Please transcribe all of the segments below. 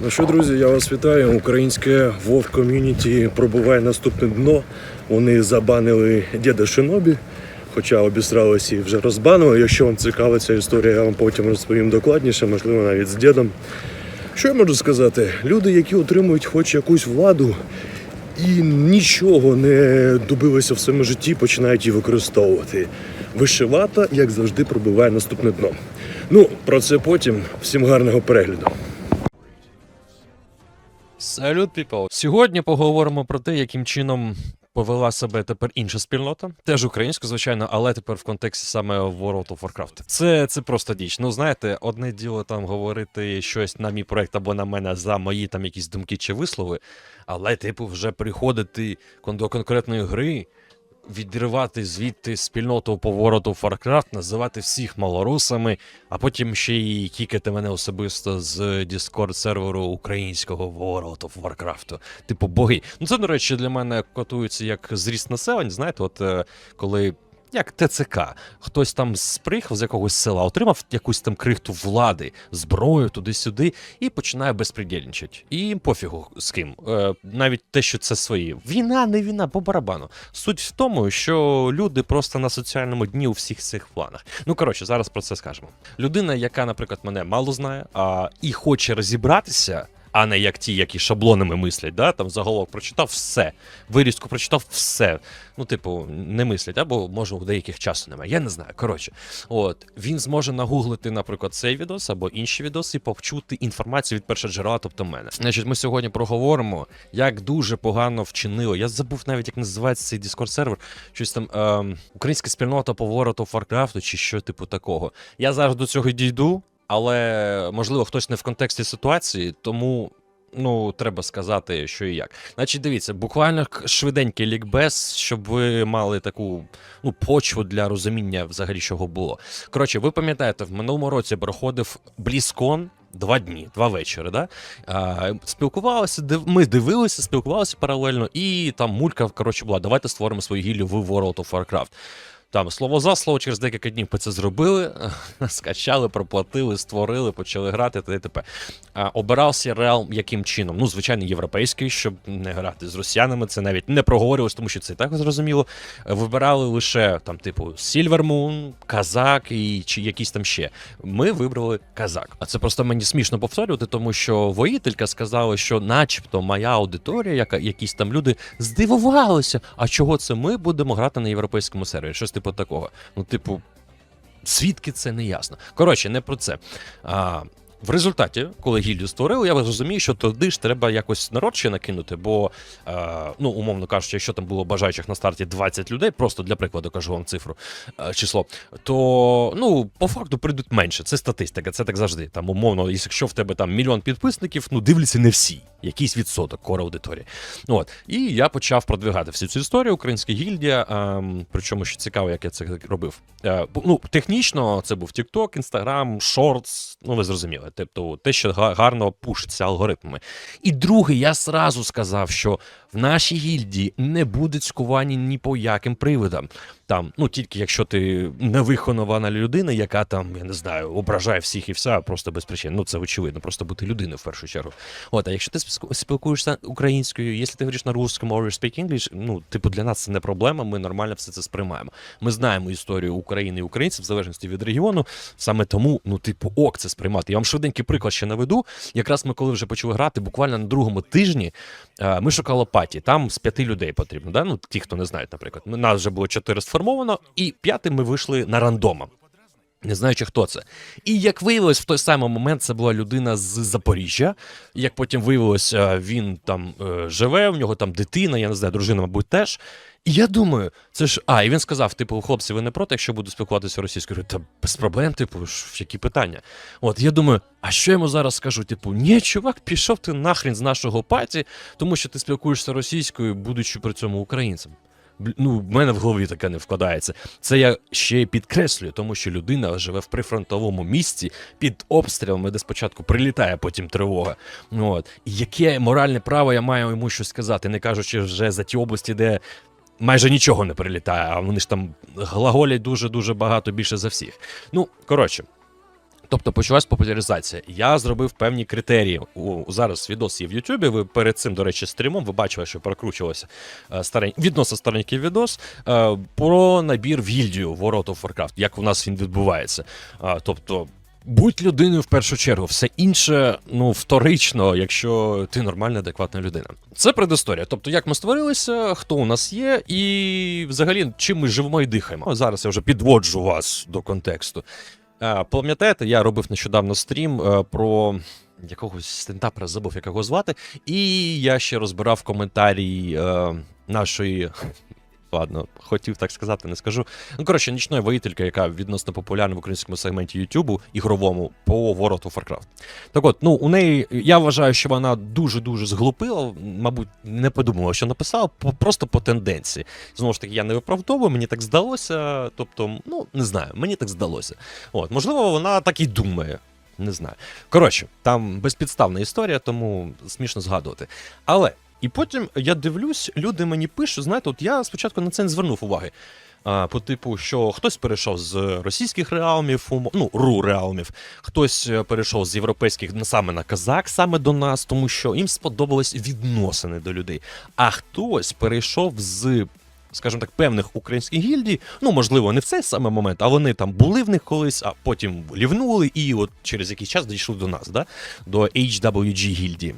Ну що, друзі, я вас вітаю. Українське Вов ком'юніті пробуває наступне дно. Вони забанили діда Шинобі, хоча обісралися і вже розбанили. Якщо вам цікава ця історія, я вам потім розповім докладніше, можливо, навіть з дідом. Що я можу сказати? Люди, які отримують хоч якусь владу і нічого не добилися в своєму житті, починають її використовувати. Вишивата, як завжди, пробиває наступне дно. Ну, про це потім. Всім гарного перегляду. Салют, people! Сьогодні поговоримо про те, яким чином повела себе тепер інша спільнота, теж українська, звичайно, але тепер в контексті саме World of Warcraft. Це, це просто діч. Ну знаєте, одне діло там говорити щось на мій проект або на мене за мої там якісь думки чи вислови, але, типу, вже приходити до конкретної гри. Відривати звідти спільноту повороту Фаркрафт, називати всіх малорусами, а потім ще й кікати мене особисто з Discord серверу українського of Warcraft. Типу боги. Ну це, до речі, для мене котується як зріст населення. Знаєте, от е, коли. Як ТЦК, хтось там сприїхав з якогось села, отримав якусь там крихту влади, зброю туди-сюди, і починає безпредельничати. І пофігу з ким. Е, навіть те, що це свої. Війна, не війна, по барабану. Суть в тому, що люди просто на соціальному дні у всіх цих планах. Ну коротше, зараз про це скажемо. Людина, яка, наприклад, мене мало знає, а і хоче розібратися. А не як ті, які шаблонами мислять, да? там заголовок прочитав все, вирізку прочитав все. Ну, типу, не мислять, або може у деяких часу немає. Я не знаю. Коротше, от він зможе нагуглити, наприклад, цей відос або інші відоси, і почути інформацію від першого джерела, тобто мене. Значить, ми сьогодні проговоримо, як дуже погано вчинило. Я забув навіть, як називається цей Discord сервер. Щось там ем, українська спільнота по of Warcraft чи що типу такого. Я зараз до цього дійду, але можливо хтось не в контексті ситуації, тому. Ну, треба сказати, що і як. Значить, дивіться, буквально швиденький лікбез, щоб ви мали таку ну, почву для розуміння взагалі, чого було. Коротше, ви пам'ятаєте, в минулому році проходив Блізкон. Два дні, два вечори, да? А, спілкувалися, див... ми дивилися, спілкувалися паралельно, і там мулька, коротше, була. Давайте створимо свою гіллю в World of Warcraft. Там слово за слово, через декілька днів ми це зробили, скачали, проплатили, створили, почали грати та т.п. Обирався реал яким чином? Ну, звичайно, європейський, щоб не грати з росіянами. Це навіть не проговорювалось, тому що це і так зрозуміло. Вибирали лише там, типу, Moon, Казак і чи якісь там ще. Ми вибрали Казак. А це просто мені смішно повторювати, тому що воїтелька сказала, що, начебто, моя аудиторія, яка якісь там люди здивувалися. А чого це ми будемо грати на європейському сервері? Щось типу такого. Ну, типу, звідки це не ясно. Коротше, не про це. А, в результаті, коли гільдію створили, я розумію, що туди ж треба якось народ ще накинути, бо, е, ну, умовно кажучи, якщо там було бажаючих на старті 20 людей, просто для прикладу кажу вам цифру, е, число, то ну, по факту прийдуть менше. Це статистика, це так завжди. Там, умовно, якщо в тебе там мільйон підписників, ну дивляться не всі, якийсь відсоток кора аудиторії. От. І я почав продвигати всю цю історію. Українська гільдія. ем, причому що цікаво, як я це робив. Е, ну, технічно це був TikTok, Instagram, Shorts, ну ви зрозуміли. Тобто те, що га- гарно пушиться алгоритмами. І друге, я зразу сказав, що в нашій гільдії не буде цькування ні по яким привидам. Там, ну тільки якщо ти невихована людина, яка там, я не знаю, ображає всіх і вся, просто без причин. Ну це очевидно, просто бути людиною в першу чергу. От, а якщо ти спілкуєшся українською, якщо ти говориш на русскому or you speak English, ну, типу, для нас це не проблема, ми нормально все це сприймаємо. Ми знаємо історію України і українців в залежності від регіону. Саме тому, ну, типу, ок, це сприймати. Я вам швиденький приклад ще наведу. Якраз ми, коли вже почали грати, буквально на другому тижні е, ми шукали паті. Там з п'яти людей потрібно. Да? Ну, ті, хто не знають, наприклад. Нас вже було чотири сформовано, і п'ятим ми вийшли на рандома. Не знаючи, хто це. І як виявилось, в той самий момент це була людина з Запоріжжя. Як потім виявилось, е, він там е, живе, в нього там дитина, я не знаю, дружина, мабуть, теж. І я думаю, це ж. А, і він сказав: типу, хлопці, ви не проти, якщо буду спілкуватися російською? Та без проблем, типу, які питання. От я думаю, а що йому зараз скажу? Типу, ні, чувак, пішов ти нахрін з нашого паті, тому що ти спілкуєшся російською, будучи при цьому українцем. Ну, в мене в голові таке не вкладається. Це я ще підкреслюю, тому що людина живе в прифронтовому місці під обстрілами, де спочатку прилітає, потім тривога. Ну, От. І яке моральне право я маю йому щось сказати, не кажучи вже за ті області, де майже нічого не прилітає, а вони ж там глаголять дуже-дуже багато більше за всіх. Ну, коротше. Тобто почалась популяризація. Я зробив певні критерії. У, зараз відос є в Ютубі. Ви перед цим, до речі, стрімом ви бачили, що прокручувався е, старень... відносно старенький відос е, про набір в гільдію World of Warcraft, як у нас він відбувається. А, тобто. Будь людиною в першу чергу, все інше, ну, вторично, якщо ти нормальна, адекватна людина. Це предісторія. Тобто, як ми створилися, хто у нас є, і взагалі чим ми живемо і дихаємо. Зараз я вже підводжу вас до контексту. Е, Пам'ятаєте, я робив нещодавно стрім е, про якогось стендапера, забув як його звати, і я ще розбирав коментарі е, нашої. Ладно, хотів так сказати, не скажу. Ну, коротше, нічної воїтельки, яка відносно популярна в українському сегменті Ютубу ігровому по World of Warcraft. Так от, ну у неї я вважаю, що вона дуже-дуже зглупила, мабуть, не подумала, що написала, просто по тенденції. Знову ж таки, я не виправдовую, мені так здалося. Тобто, ну не знаю, мені так здалося. От, можливо, вона так і думає. Не знаю. Коротше, там безпідставна історія, тому смішно згадувати. Але і потім я дивлюсь, люди мені пишуть, знаєте, от я спочатку на це не звернув уваги. А, по типу, що хтось перейшов з російських реалмів, ну, ру реалмів, хтось е, перейшов з європейських саме на казак, саме до нас, тому що їм сподобались відносини до людей. А хтось перейшов з. Скажімо так, певних українських гільдій, ну можливо, не в цей саме момент, а вони там були в них колись, а потім лівнули, і от через якийсь час дійшли до нас, да? до HWG гільдії.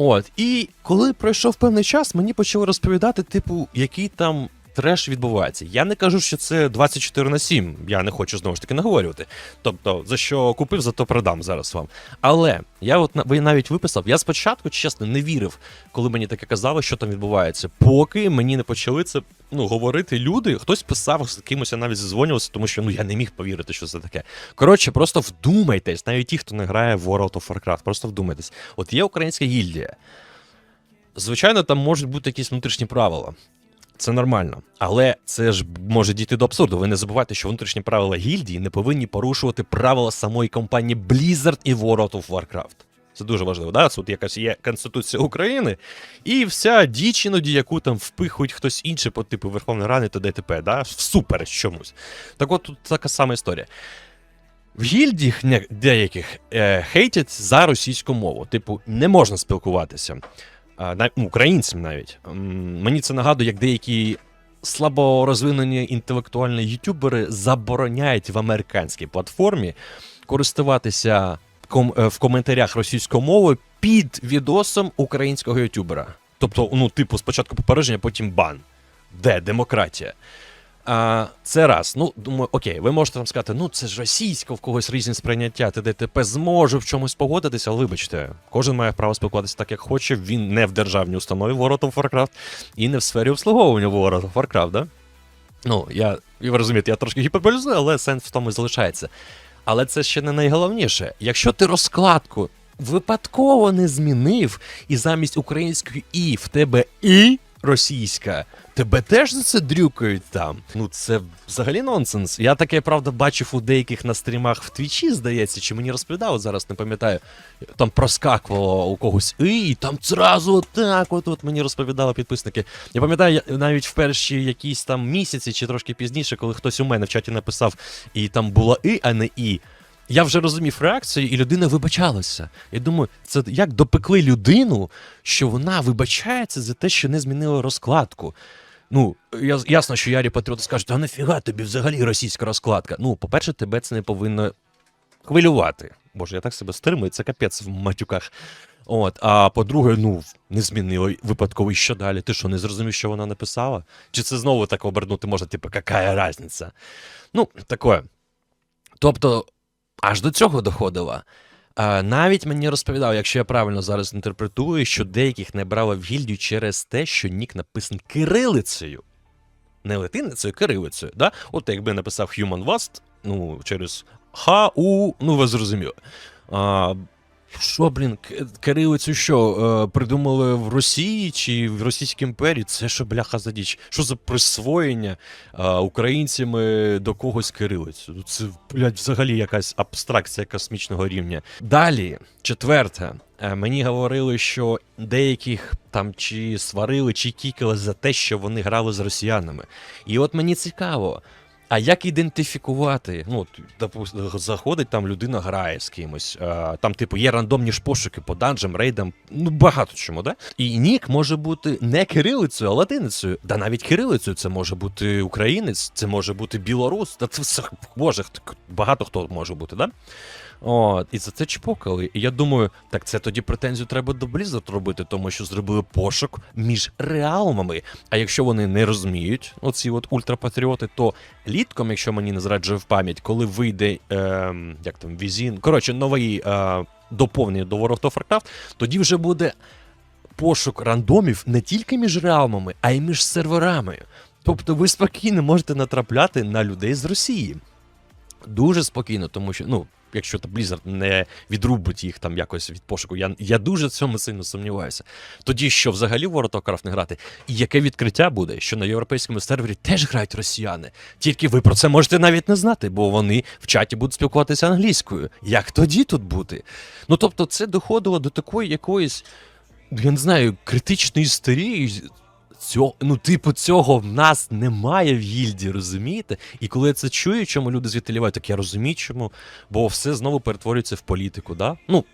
От, і коли пройшов певний час, мені почали розповідати, типу, який там треш відбувається. Я не кажу, що це 24 на 7, я не хочу знову ж таки наговорювати. Тобто, за що купив, за то продам зараз вам. Але я от навіть виписав, я спочатку, чесно, не вірив, коли мені таке казали, що там відбувається. Поки мені не почали це ну, говорити люди, хтось писав з кимось, я навіть зізвонювався, тому що ну я не міг повірити, що це таке. Коротше, просто вдумайтесь, навіть ті, хто не грає в World of Warcraft, просто вдумайтесь. От є українська гільдія. Звичайно, там можуть бути якісь внутрішні правила. Це нормально, але це ж може дійти до абсурду. Ви не забувайте, що внутрішні правила гільдії не повинні порушувати правила самої компанії Blizzard і World of Warcraft. Це дуже важливо. Да? Тут якась є Конституція України, і вся діч іноді, яку там впихують хтось інший по типу Верховної Ради та ДТП, да? всупереч чомусь. Так от тут така сама історія. В гільдіях деяких е, хейтять за російську мову. Типу, не можна спілкуватися. Ну, українцям навіть. Мені це нагадує, як деякі слабо розвинені інтелектуальні ютубери забороняють в американській платформі користуватися е, в коментарях російською мовою під відосом українського ютубера. Тобто, ну, типу, спочатку попередження, потім бан. Де демократія? А, це раз. Ну, думаю, окей, ви можете там сказати, ну це ж російська, в когось різні сприйняття, ТДТП зможе в чомусь погодитися, але вибачте, кожен має право спілкуватися так, як хоче. Він не в державній установі World of Warcraft і не в сфері обслуговування World of Warcraft, да? Ну, я, і ви розумієте, я трошки гіперболізую, але сенс в тому і залишається. Але це ще не найголовніше. Якщо ти розкладку випадково не змінив, і замість української і в тебе і російська, тебе теж за це дрюкають там. Ну це взагалі нонсенс. Я таке, правда, бачив у деяких на стрімах в Твічі, здається, чи мені розповідали, зараз не пам'ятаю. Там проскакувало у когось і, там зразу так, от, от мені розповідали підписники. Я пам'ятаю, навіть в перші якісь там місяці чи трошки пізніше, коли хтось у мене в чаті написав, і там було і, а не і. Я вже розумів реакцію, і людина вибачалася. Я думаю, це як допекли людину, що вона вибачається за те, що не змінила розкладку. Ну, я, ясно, що Ярі Патріоти скажуть, а нафіга тобі взагалі російська розкладка? Ну, по-перше, тебе це не повинно хвилювати. Боже, я так себе стримую, це капець в матюках. От, а по-друге, ну, не змінило випадково, і що далі? Ти що, не зрозумів, що вона написала? Чи це знову так обернути можна, типу, яка різниця? Ну, таке. Тобто, аж до цього доходила. Навіть мені розповідав, якщо я правильно зараз інтерпретую, що деяких не брала в гільдію через те, що нік написаний кирилицею. Не латиницею, а кирилицею. Да? От якби написав Human Vast, ну, через Ху, ну ви зрозуміли. Що, блін, кирилицю що? Е, придумали в Росії чи в Російській імперії? Це що, бляха за діч? Що за присвоєння е, українцями до когось кирилицю? Це, блядь, взагалі якась абстракція космічного рівня. Далі, четверте. Е, Мені говорили, що деяких там чи сварили, чи кікали за те, що вони грали з росіянами. І от мені цікаво, А як ідентифікувати? Ну, допустим, заходить там людина грає з кимось. Там, типу, є рандомні ж пошуки по данжам, рейдам, ну багато чому, да? І нік може бути не кирилицею, а латиницею. Да навіть кирилицею це може бути українець, це може бути білорус. Та це все боже, багато хто може бути, да? От, і за це чпокали. І я думаю, так це тоді претензію треба до Blizzard робити, тому що зробили пошук між реалмами. А якщо вони не розуміють, оці от ультрапатріоти, то літком, якщо мені не зраджує в пам'ять, коли вийде ем, як там Візін, коротше, новий е, доповнення до World of Warcraft, тоді вже буде пошук рандомів не тільки між реалмами, а й між серверами. Тобто ви спокійно можете натрапляти на людей з Росії. Дуже спокійно, тому що, ну, якщо там Blizzard не відрубить їх там якось від пошуку, я, я дуже в цьому сильно сумніваюся. Тоді що взагалі в World of Warcraft не грати? І яке відкриття буде, що на європейському сервері теж грають росіяни. Тільки ви про це можете навіть не знати, бо вони в чаті будуть спілкуватися англійською. Як тоді тут бути? Ну тобто, це доходило до такої якоїсь, я не знаю, критичної історії. Цього, ну, типу, цього в нас немає в гільді, розумієте? І коли я це чую, чому люди звідти лівають, так я розумію, чому. Бо все знову перетворюється в політику, да? Ну,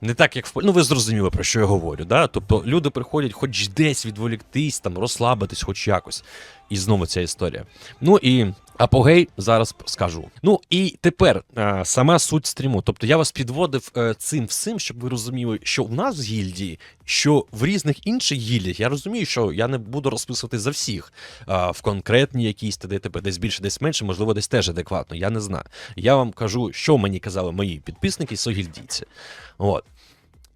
не так, як в Ну, ви зрозуміли, про що я говорю, да? Тобто люди приходять хоч десь відволіктись, там, розслабитись, хоч якось. І знову ця історія. Ну і апогей зараз скажу. Ну і тепер е, сама суть стріму. Тобто я вас підводив е, цим всім, щоб ви розуміли, що в нас в гільдії, що в різних інших гільдіях, я розумію, що я не буду розписувати за всіх е, в конкретні якісь ТДТП, десь більше, десь менше, можливо, десь теж адекватно. Я не знаю. Я вам кажу, що мені казали мої підписники, согільдійці. От.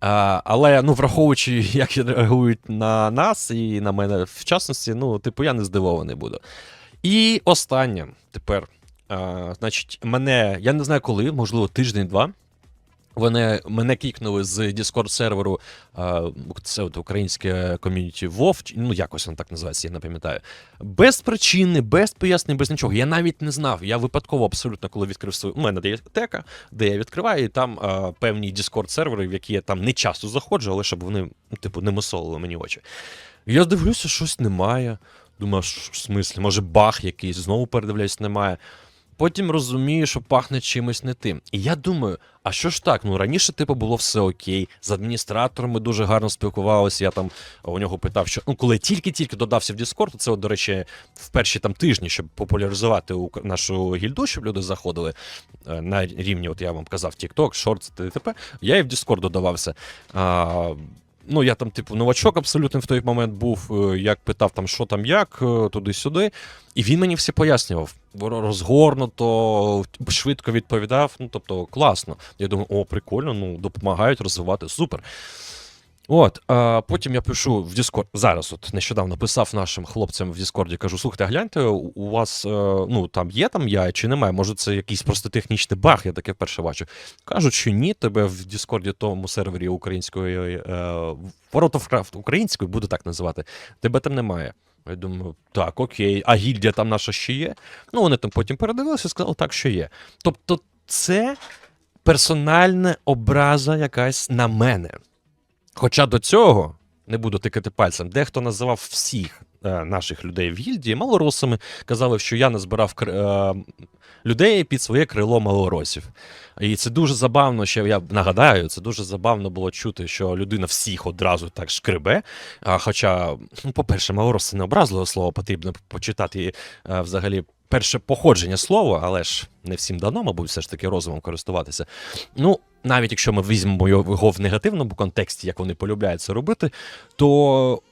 Але ну, враховуючи, як реагують на нас і на мене в частності, ну, типу, я не здивований буду. І останнє тепер. Значить, мене, я не знаю коли, можливо, тиждень-два. Вони мене кікнули з Discord серверу, це от українське ком'юніті WoW, ну якось воно так називається, я не пам'ятаю. Без причини, без пояснень, без нічого. Я навіть не знав. Я випадково абсолютно, коли відкрив свою. У мене є де я відкриваю, і там а, певні Discord сервери, в які я там не часто заходжу, але щоб вони, ну, типу, не мусолили мені очі. Я дивлюся, щось немає. Думаю, в смислі, може баг якийсь, знову передивляюсь, немає. Потім розумію, що пахне чимось не тим. І я думаю, а що ж так? Ну раніше, типу, було все окей. З адміністратором ми дуже гарно спілкувалися. Я там у нього питав, що ну, коли тільки-тільки додався в Discord, це, от, до речі, в перші там тижні, щоб популяризувати нашу гільду, щоб люди заходили е, на рівні, от я вам казав, TikTok, Shorts, т.т. Я і в Discord додавався. А, Ну, я там, типу, новачок абсолютно в той момент був, е, як питав там, що там, як, е, туди-сюди. І він мені все пояснював. Розгорнуто, швидко відповідав. Ну, тобто, класно. Я думаю, о, прикольно, ну, допомагають розвивати, супер. От, а потім я пишу в Discord, зараз, от нещодавно писав нашим хлопцям в Діскорді, кажу: слухайте, гляньте, у вас е, ну там є там я чи немає? Може, це якийсь просто технічний баг, я таке вперше бачу. Кажуть, що ні, тебе в Діскорді, тому сервері української е, World of Warcraft української, буду так називати, тебе там немає. Я думаю, так, окей, а гільдія там наша ще є. Ну, вони там потім передивилися і сказали, так, що є. Тобто, це персональна образа якась на мене. Хоча до цього не буду тикати пальцем, дехто називав всіх е, наших людей в гільдії малоросами, казали, що я назбирав е, людей під своє крило малоросів. І це дуже забавно, ще я нагадаю, це дуже забавно було чути, що людина всіх одразу так шкребе. А, хоча, ну, по-перше, малорос це не образливе слово, потрібно почитати е, взагалі. Перше походження слова, але ж не всім дано, мабуть, все ж таки розумом користуватися. Ну, навіть якщо ми візьмемо його в негативному контексті, як вони полюбляють це робити, то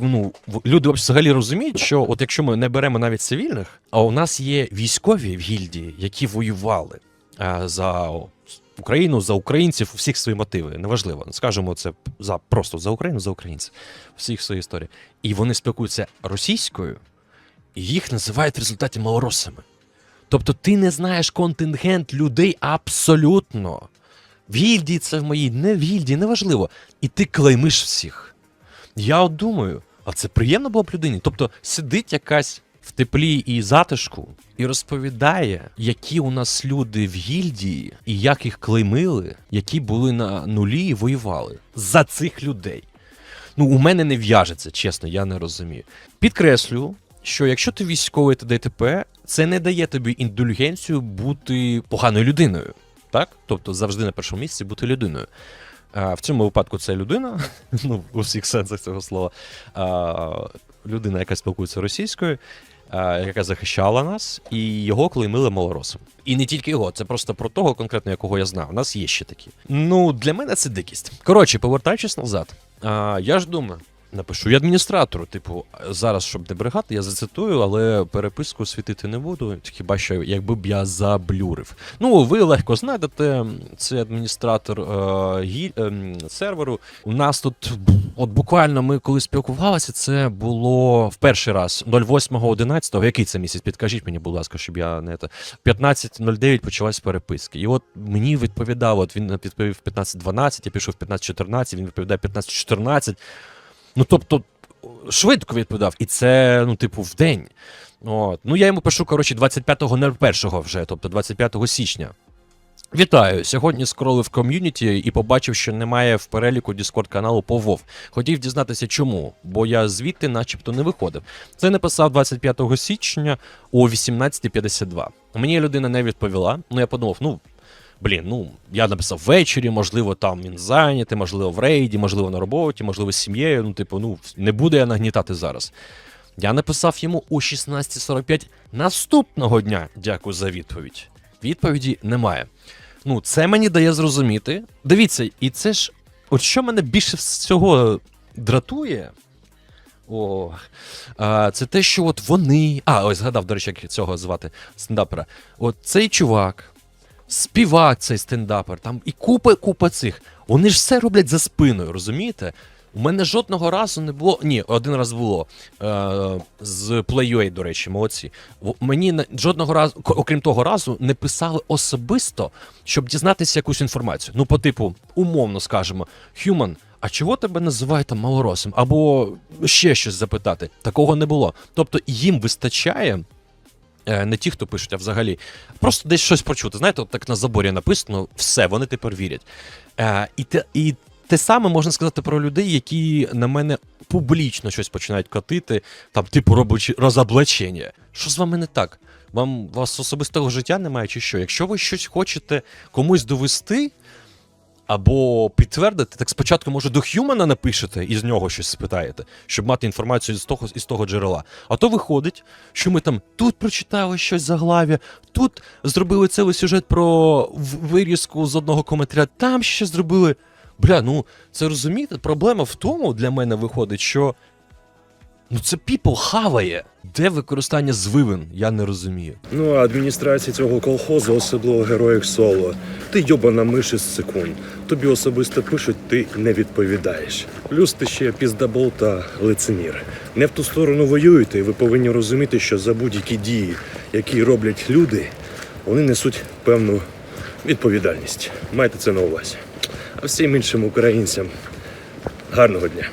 ну, люди взагалі розуміють, що от якщо ми не беремо навіть цивільних, а у нас є військові в гільдії, які воювали а, за Україну, за українців, у всіх свої мотиви. Неважливо. Скажемо це за просто за Україну, за українців. Всіх свої історії. І вони спілкуються російською, і їх називають в результаті малоросами. Тобто ти не знаєш контингент людей абсолютно. В гільдії це в моїй, не в гільдії, неважливо. І ти клеймиш всіх. Я от думаю, а це приємно було б людині. Тобто сидить якась в теплі і затишку і розповідає, які у нас люди в гільдії, і як їх клеймили, які були на нулі і воювали за цих людей. Ну, у мене не в'яжеться, чесно, я не розумію. Підкреслю, що якщо ти військовий та ДТП, це не дає тобі індульгенцію бути поганою людиною. Так? Тобто завжди на першому місці бути людиною. А, в цьому випадку це людина, ну, у всіх сенсах цього слова. А, людина, яка спілкується російською, яка захищала нас, і його клеймили малоросом. І не тільки його, це просто про того, конкретно якого я знав. У нас є ще такі. Ну, для мене це дикість. Коротше, повертаючись назад, я ж думаю. Напишу і адміністратору, типу, зараз, щоб не брехати, я зацитую, але переписку світити не буду. Хіба що якби б я заблюрив. Ну, ви легко знайдете, це адміністратор е, гі, е, серверу. У нас тут, от буквально ми коли спілкувалися, це було в перший раз 08.11. Який це місяць? Підкажіть мені, будь ласка, щоб я не те. 15.09 почалась переписки. І от мені відповідав, от він відповів 15.12, я пішов 15.14, він відповідає 15.14. Ну, тобто, швидко відповідав. І це, ну, типу, в день. От. Ну, я йому пишу, коротше, 25.01 вже, тобто 25 січня. Вітаю! Сьогодні скролив ком'юніті і побачив, що немає в переліку Discord каналу по WoW. Хотів дізнатися, чому, бо я звідти начебто не виходив. Це написав 25 січня о 18.52. Мені людина не відповіла. Ну я подумав, ну. Блін, ну я написав ввечері, можливо, там він зайнятий, можливо, в рейді, можливо, на роботі, можливо, з сім'єю. Ну, типу, ну не буду я нагнітати зараз. Я написав йому о 16.45 наступного дня. Дякую за відповідь. Відповіді немає. Ну, це мені дає зрозуміти. Дивіться, і це ж, от що мене більше всього дратує. О, а, це те, що от вони. А, ось згадав, до речі, як цього звати стендапера. От цей чувак, співак цей стендапер, там і купа купа цих. Вони ж все роблять за спиною, розумієте? У мене жодного разу не було. Ні, один раз було. Е, з Play.ua, до речі, молодці. Мені жодного разу, окрім того разу, не писали особисто, щоб дізнатися якусь інформацію. Ну, по типу, умовно скажемо, Human, а чого тебе називають там малоросом? Або ще щось запитати. Такого не було. Тобто їм вистачає. Е, Не ті, хто пишуть, а взагалі. Просто десь щось почути. Знаєте, от так на заборі написано, все, вони тепер вірять. Е, і, те, і те саме можна сказати про людей, які на мене публічно щось починають катити, там, типу, роблячи розоблачення. Що з вами не так? Вам вас особистого життя немає чи що? Якщо ви щось хочете комусь довести або підтвердити, так спочатку, може, до Х'юмана напишете і з нього щось спитаєте, щоб мати інформацію з того, із того джерела. А то виходить, що ми там тут прочитали щось заглав'я, тут зробили цілий сюжет про вирізку з одного коментаря, там ще зробили. Бля, ну це розумієте, проблема в тому для мене виходить, що ну це people хаває. Де використання звивин, я не розумію. Ну, а адміністрація цього колхозу особливо героїк соло. Ти йобана миш із секунд. Тобі особисто пишуть, ти не відповідаєш. Плюс ти ще піздабол та лицемір. Не в ту сторону воюєте, і ви повинні розуміти, що за будь-які дії, які роблять люди, вони несуть певну відповідальність. Майте це на увазі. А всім іншим українцям гарного дня.